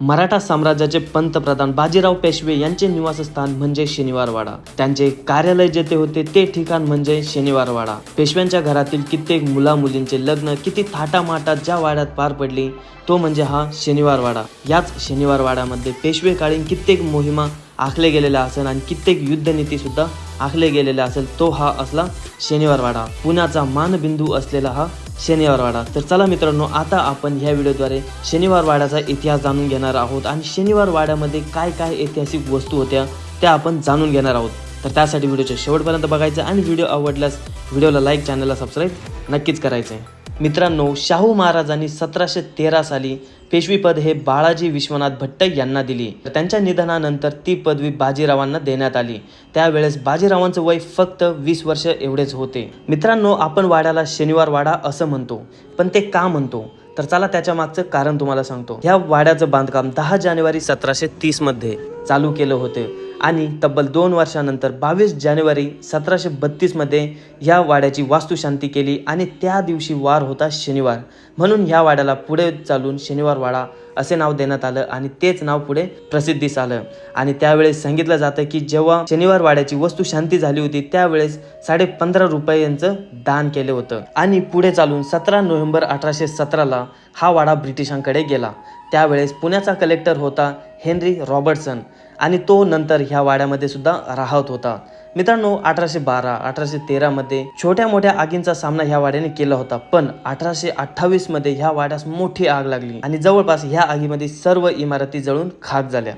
मराठा साम्राज्याचे पंतप्रधान बाजीराव पेशवे यांचे निवासस्थान म्हणजे शनिवारवाडा. त्यांचे कार्यालय जेथे होते ते ठिकाण म्हणजे शनिवारवाडा. पेशव्यांच्या घरातील कित्येक मुला मुलींचे लग्न किती थाटामाटात ज्या वाड्यात पार पडली तो म्हणजे हा शनिवारवाडा. याच शनिवारवाड्यामध्ये पेशवेकालीन कित्येक मोहिमा आखले गेलेल्या असेल आणि कित्येक युद्धनीती सुद्धा आखले गेलेल्या असेल तो हा असला शनिवारवाडा. पुण्याचा मानबिंदू असलेला हा शनिवारवाडा तर चला मित्रांनो आता आपण ह्या व्हिडिओद्वारे शनिवारवाड्याचा इतिहास जाणून घेणार आहोत आणि शनिवारवाड्यामध्ये काय काय ऐतिहासिक वस्तू होत्या त्या आपण जाणून घेणार आहोत. तर त्यासाठी व्हिडिओच्या शेवटपर्यंत बघायचं आणि व्हिडिओ आवडल्यास व्हिडिओला लाईक चॅनलला सबस्क्राईब नक्कीच करायचं आहे मित्रांनो शाहू महाराजांनी सतराशे तेरा साली पेशवीपद हे बाळाजी विश्वनाथ भट्ट यांना दिली. त्यांच्या निधनानंतर ती पदवी बाजीरावांना देण्यात आली. त्यावेळेस बाजीरावांचं वय फक्त वीस वर्ष एवढेच होते. मित्रांनो आपण वाड्याला शनिवार वाडा असं म्हणतो पण ते का म्हणतो? तर चला त्याच्या मागचं कारण तुम्हाला सांगतो. ह्या वाड्याचं बांधकाम दहा जानेवारी सतराशे तीसमध्ये चालू केलं होते. आणि तब्बल दोन वर्षानंतर बावीस जानेवारी सतराशे बत्तीसमध्ये ह्या वाड्याची वास्तुशांती केली आणि त्या दिवशी वार होता शनिवार. म्हणून ह्या वाड्याला पुढे चालून शनिवार वाडा असे नाव देण्यात आलं आणि तेच नाव पुढे प्रसिद्धीस आलं आणि त्यावेळेस सांगितलं जातं की जेव्हा शनिवार वाड्याची वस्तू शांती झाली होती त्यावेळेस साडे पंधरा रुपयांचं दान केलं होतं. आणि पुढे चालून सतरा नोव्हेंबर अठराशे सतराला हा वाडा ब्रिटिशांकडे गेला. त्यावेळेस पुण्याचा कलेक्टर होता हेनरी रॉबर्टसन आणि तो नंतर ह्या वाड्यामध्ये सुद्धा राहत होता. मित्रांनो अठराशे बारा अठराशे तेरामध्ये छोट्या मोठ्या आगींचा सामना ह्या वाड्याने केला होता पण अठराशे अठ्ठावीसमध्ये ह्या वाड्यास मोठी आग लागली आणि जवळपास ह्या आगीमध्ये सर्व इमारती जळून खाक झाल्या.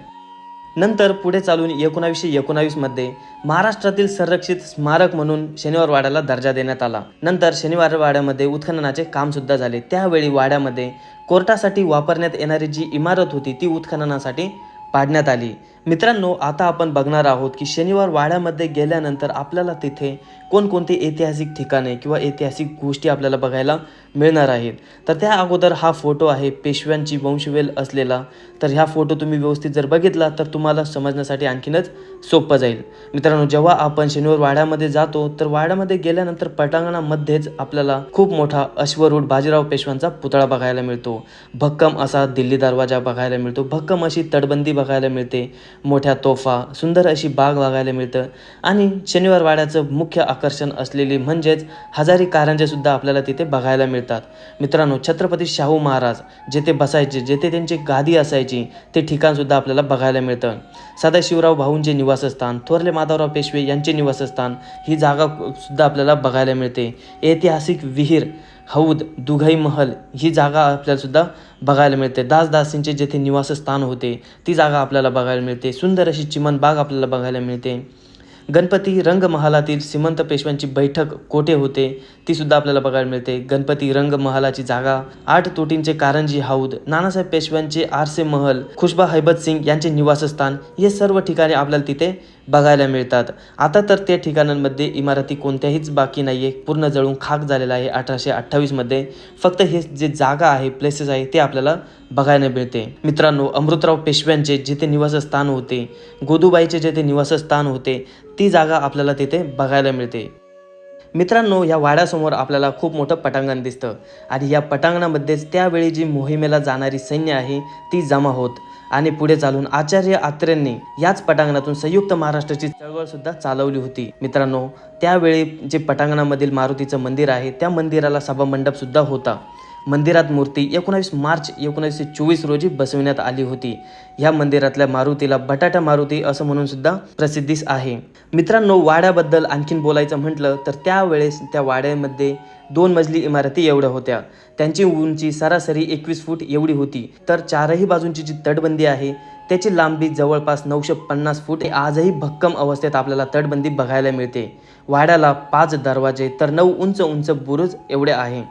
नंतर पुढे चालून एकोणावीसशे एकोणावीसमध्ये महाराष्ट्रातील संरक्षित स्मारक म्हणून शनिवार वाड्याला दर्जा देण्यात आला. नंतर शनिवार वाड्यामध्ये उत्खननाचे काम सुद्धा झाले. त्यावेळी वाड्यामध्ये कोर्टासाठी वापरण्यात येणारी जी इमारत होती ती उत्खननासाठी पाडण्यात आली. मित्रांनो आता आपण बघणार आहोत की शनिवार वाड्यामध्ये गेल्यानंतर आपल्याला तिथे कोणकोणते ऐतिहासिक ठिकाणे किंवा ऐतिहासिक गोष्टी आपल्याला बघायला मिळणार आहेत. तर त्या अगोदर हा फोटो आहे पेशव्यांची वंशवेल असलेला. तर ह्या फोटो तुम्ही व्यवस्थित जर बघितला तर तुम्हाला समजण्यासाठी आणखीनच सोपं जाईल. मित्रांनो जेव्हा आपण शनिवार वाड्यामध्ये जातो तर वाड्यामध्ये गेल्यानंतर पटांगणामध्येच आपल्याला खूप मोठा अश्वरूढ बाजीराव पेशव्यांचा पुतळा बघायला मिळतो. भक्कम असा दिल्ली दरवाजा बघायला मिळतो. भक्कम अशी तटबंदी बघायला मिळते. मोठ्या तोफा सुंदर अशी बाग बघायला मिळतं. आणि शनिवार वाड्याचं मुख्य आकर्षण असलेली म्हणजेच हजारी कारंजे सुद्धा आपल्याला तिथे बघायला मिळतात. मित्रांनो छत्रपती शाहू महाराज जेथे बसायचे जेथे त्यांची गादी असायची ते ठिकाण सुद्धा आपल्याला बघायला मिळतं. सदाशिवराव भाऊंचे निवासस्थान थोरले माधवराव पेशवे यांचे निवासस्थान ही जागा सुद्धा आपल्याला बघायला मिळते. ऐतिहासिक विहीर हौद दुघई महल ही जागा आपल्याला सुद्धा बघायला मिळते. दासदासींचे जेथे निवासस्थान होते ती जागा आपल्याला बघायला मिळते. सुंदर अशी चिमणबाग आपल्याला बघायला मिळते. गणपती रंगमहालातील श्रीमंत पेशव्यांची बैठक कोठे होते ती सुद्धा आपल्याला बघायला मिळते. गणपती रंगमहालाची जागा आठ तोटींचे कारंजी हौद नानासाहेब पेशव्यांचे आरसे महल खुशबा हैबत सिंग यांचे निवासस्थान हे सर्व ठिकाणी आपल्याला तिथे बघायला मिळतात. आता तर त्या ठिकाणांमध्ये इमारती कोणत्याहीच बाकी नाही आहे पूर्ण जळून खाक झालेला आहे. अठराशे अठ्ठावीसमध्ये फक्त हे जे जागा आहे प्लेसेस आहे ते आपल्याला बघायला मिळते. मित्रांनो अमृतराव पेशव्यांचे जिथे निवासस्थान होते गोदूबाईचे जेथे निवासस्थान होते ती जागा आपल्याला तिथे बघायला मिळते. मित्रांनो या वाड्यासमोर आपल्याला खूप मोठं पटांगण दिसतं. आणि या पटांगणामध्येच त्यावेळी जी मोहिमेला जाणारी सैन्य आहे ती जमा होत. आणि पुढे चालून आचार्य आत्रेंनी याच पटांगणातून संयुक्त महाराष्ट्राची चळवळ सुद्धा चालवली होती. मित्रांनो त्यावेळी जे पटांगणामधील मारुतीचं मंदिर आहे त्या मंदिराला सभामंडप सुद्धा होता. मंदिरात मूर्ती एकोणावीस मार्च एकोणीसशे चोवीस रोजी बसविण्यात आली होती. ह्या मंदिरातल्या मारुतीला बटाटा मारुती असं म्हणून सुद्धा प्रसिद्धीस आहे. मित्रांनो वाड्याबद्दल आणखीन बोलायचं म्हटलं तर त्यावेळेस त्या वाड्यामध्ये दोन मजली इमारती एवढ्या होत्या. त्यांची उंची सरासरी एकवीस फूट एवढी होती. तर चारही बाजूंची जी तटबंदी आहे त्याची लांबी जवळपास नऊशे पन्नास फूट. आजही भक्कम अवस्थेत आपल्याला तटबंदी बघायला मिळते. वाड्याला पाच दरवाजे तर नऊ उंच उंच बुरुज एवढे आहे.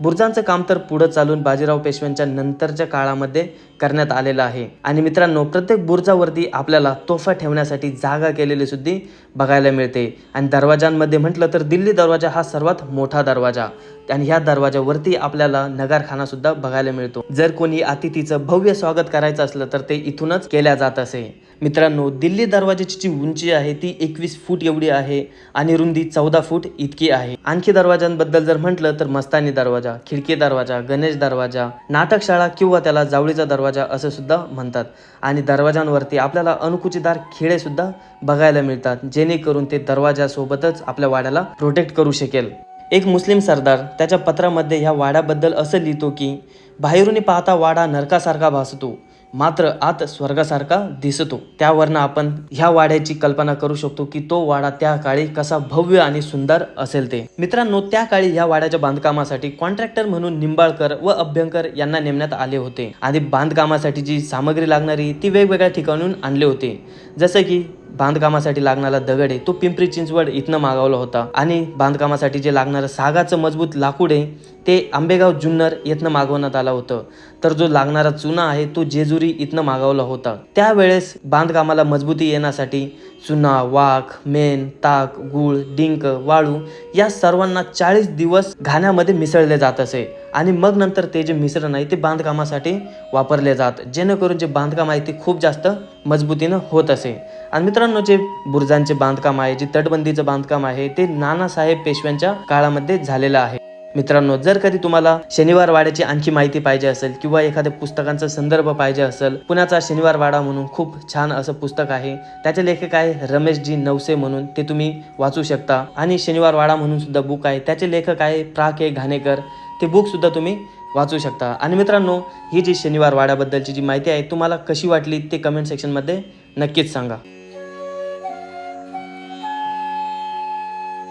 बुरुजांचं काम तर पुढं चालून बाजीराव पेशव्यांच्या नंतरच्या काळामध्ये करण्यात आलेलं आहे. आणि मित्रांनो प्रत्येक बुरुजावरती आपल्याला तोफा ठेवण्यासाठी जागा केलेली सुद्धा बघायला मिळते. आणि दरवाजांमध्ये म्हटलं तर दिल्ली दरवाजा हा सर्वात मोठा दरवाजा. आणि ह्या दरवाजावरती आपल्याला नगारखाना सुद्धा बघायला मिळतो. जर कोणी अतिथीचं भव्य स्वागत करायचं असलं तर ते इथूनच केल्या जात असे. मित्रांनो दिल्ली दरवाजाची जी उंची आहे ती एकवीस फूट एवढी आहे आणि रुंदी चौदा फूट इतकी आहे. आणखी दरवाजांबद्दल जर म्हटलं तर मस्तानी दरवाजा खिडकी दरवाजा गणेश दरवाजा नाटकशाळा किंवा त्याला जावळीचा दरवाजा असं सुद्धा म्हणतात. आणि दरवाजांवरती आपल्याला अनुकुचीदार खिळे सुद्धा बघायला मिळतात जेणेकरून ते दरवाजासोबतच आपल्या वाड्याला प्रोटेक्ट करू शकेल. एक मुस्लिम सरदार त्याच्या पत्रामध्ये ह्या वाड्याबद्दल असं लिहितो की बाहेरून पाहता वाडा नरकासारखा भासतो. मात्र आत स्वर्गासारखा दिसतो. त्यावरनं आपण ह्या वाड्याची कल्पना करू शकतो की तो वाडा त्या काळी कसा भव्य आणि सुंदर असेल ते. मित्रांनो त्या काळी ह्या वाड्याच्या बांधकामासाठी कॉन्ट्रॅक्टर म्हणून निंबाळकर व अभ्यंकर यांना नेमण्यात आले होते. आणि बांधकामासाठी जी सामग्री लागणारी ती वेगवेगळ्या ठिकाणून आणले होते. जसं की बांधकामासाठी लागणारा दगड आहे तो पिंपरी चिंचवड इथनं मागवला होता. आणि बांधकामासाठी जे लागणारं सागाचं मजबूत लाकूड आहे ते आंबेगाव जुन्नर इथनं मागवण्यात आलं होतं. तर जो लागणारा चुना आहे तो जेजुरी इथनं मागवला होता. त्यावेळेस बांधकामाला मजबूती येण्यासाठी चुना वाघ मेण ताक गूळ डिंक वाळू या सर्वांना चाळीस दिवस घाण्यामध्ये मिसळले जात असे. आणि मग नंतर ते जे मिश्रण आहे ते बांधकामासाठी वापरले जात जेणेकरून जे बांधकाम आहे ते खूप जास्त मजबूतीनं होत असे. आणि मित्रांनो जे बुर्जांचे बांधकाम आहे जे तटबंदीचं बांधकाम आहे ते नानासाहेब पेशव्यांच्या काळामध्ये झालेलं आहे. मित्रांनो जर कधी तुम्हाला शनिवार वाड्याची आणखी माहिती पाहिजे असेल किंवा एखाद्या पुस्तकांचा संदर्भ पाहिजे असेल पुण्याचा शनिवार वाडा म्हणून खूप छान असं पुस्तक आहे. त्याचे लेखक आहे रमेशजी नवसे म्हणून ते तुम्ही वाचू शकता. आणि शनिवार वाडा म्हणून सुद्धा बुक आहे. त्याचे लेखक आहे प्रा के घाणेकर. ते बुकसुद्धा तुम्ही वाचू शकता. आणि मित्रांनो ही जी शनिवार वाड्याबद्दलची जी माहिती आहे तुम्हाला कशी वाटली ते कमेंट सेक्शनमध्ये नक्कीच सांगा.